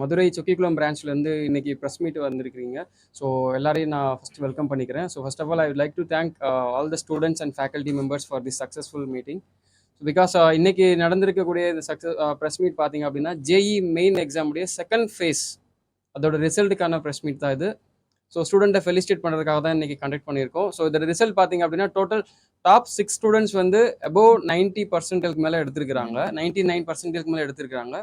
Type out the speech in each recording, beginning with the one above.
மதுரை சொக்கிக்குளம் பிரான்ச்லேருந்து இன்னைக்கு press meet வந்திருக்கிறீங்க. So எல்லாரையும் நான் ஃபஸ்ட் வெல்கம் பண்ணிக்கிறேன். So first of all I like to thank all the students and faculty members for the successful meeting because இன்னைக்கு நடந்திருக்கக்கூடிய இந்த சக்ஸஸ் ப்ரெஸ் மீட் பார்த்தீங்க அப்படின்னா ஜேஇ மெயின் எக்ஸாமுடைய செகண்ட் ஃபேஸ் அதோட ரிசல்ட்டுக்கான ப்ரெஸ் மீட் தான் இது. ஸோ ஸ்டூடெண்ட்டை ஃபெலிசிட்டேட் பண்ணுறதுக்காக தான் இன்னைக்கு கண்டக்ட் பண்ணியிருக்கோம். ஸோ இதோட ரிசல்ட் பார்த்தீங்க அப்படின்னா டோட்டல் டாப் சிக்ஸ் ஸ்டூடெண்ட்ஸ் வந்து அபோவ் நைன்ட்டி பர்சன்டேஜ்க்கு மேலே எடுத்திருக்கிறாங்க. நைன்ட்டி நைன் பர்சன்டேஜ்க்கு மேலே எடுத்திருக்கிறாங்க.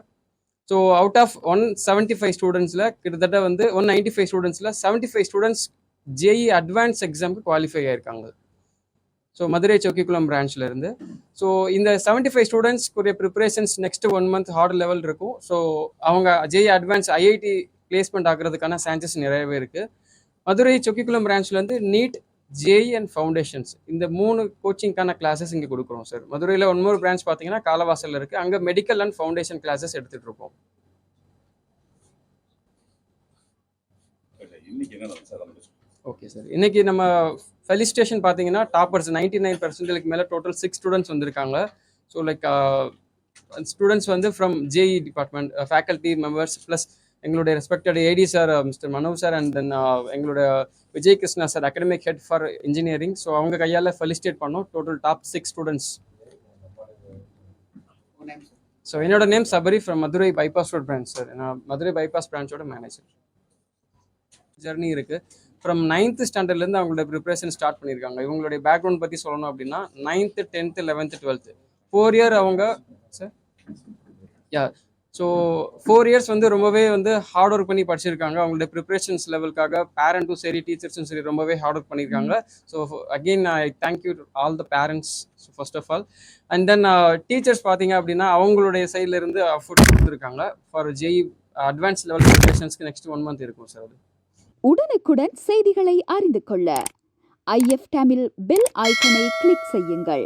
So out of one seventy five ஸ்டூடெண்ட்ஸில் கிட்டத்தட்ட வந்து one ninety five ஸ்டூடெண்ட்ஸில் seventy five students JEE advance எக்ஸாமுக்கு குவாலிஃபை ஆயிருக்காங்க. ஸோ மதுரை சோக்கிக்குளம் பிரான்ச்லேருந்து ஸோ இந்த seventy five ஸ்டூடெண்ட்ஸ்க்குரிய preparations next one month hard level இருக்கும். ஸோ அவங்க ஜேஇ அட்வான்ஸ் ஐஐடி பிளேஸ்மெண்ட் ஆகிறதுக்கான சான்சஸ் நிறையவே இருக்குது மதுரை சொக்கிக்குளம் பிரான்ச்லேருந்து நீட் அண்ட் ஃபவுண்டேஷன்ஸ் இந்த மூணு கோச்சிங்க்கான கிளாஸஸ் இங்கே கொடுக்குறோம் சார் மதுரையில் ஒன்மொரு பிரான்ச் பார்த்தீங்கன்னா காலவாசலில் இருக்குது அங்கே மெடிக்கல் அண்ட் ஃபவுண்டேஷன் கிளாஸஸ் எடுத்துகிட்டு இருக்கோம். ஓகே சார் இன்னைக்கு நம்ம ஃபெலிசிட்டேஷன் பார்த்தீங்கன்னா டாப்பர்ஸ் நைன்டி நைன் பர்சன்டேஜ்க்கு மேலே டோட்டல் சிக்ஸ் ஸ்டூடெண்ட்ஸ் வந்திருக்காங்க. ஸோ லைக் ஸ்டூடெண்ட்ஸ் வந்து from JEE department faculty members plus எங்களுடைய respected AD sir mister Manov sir and then எங்களுடைய Vijay Krishna sir academic head for engineering so அவங்க கையால் felicitate பண்ணோம். Total top six students so என்னோட name Sabari from Madurai bypass road branch sir நான் Madurai bypass பிரான்ச்சோட manager journey இருக்குது from ninth ஸ்டாண்டர்ட்லேருந்து அவங்களோட ப்ரிப்பரேஷன் ஸ்டார்ட் பண்ணியிருக்காங்க. இவங்களுடைய பேக்ரவுண்ட் பற்றி சொல்லணும் அப்படின்னா ninth tenth eleventh twelfth four year அவங்க sir yeah so four years வந்து ரொம்பவே வந்து ஹார்ட் ஒர்க் பண்ணி படிச்சிருக்காங்க. அவங்களுடைய ப்ரிப்பரேஷன்ஸ் லெவலுக்காக பேரண்ட்டும் சரி டீச்சர்ஸும் சரி ரொம்பவே ஹார்ட் ஒர்க் பண்ணியிருக்காங்க so again I thank you all the parents first of all and then teachers பார்த்தீங்க அப்படின்னா அவங்களுடைய சைட்ல இருந்து ஃபுட் கொடுத்துருக்காங்க ஃபார் ஜெய் அட்வான்ஸ் லெவல் ப்ரிப்பரேஷன்ஸ்க்கு நெக்ஸ்ட் ஒன் மந்த் இருக்கும் சார் அது. உடனுக்குடன் செய்திகளை அறிந்து கொள்ள. ஐஎஃப் தமிழ் பெல் ஐக்கனை கிளிக் செய்யுங்கள்.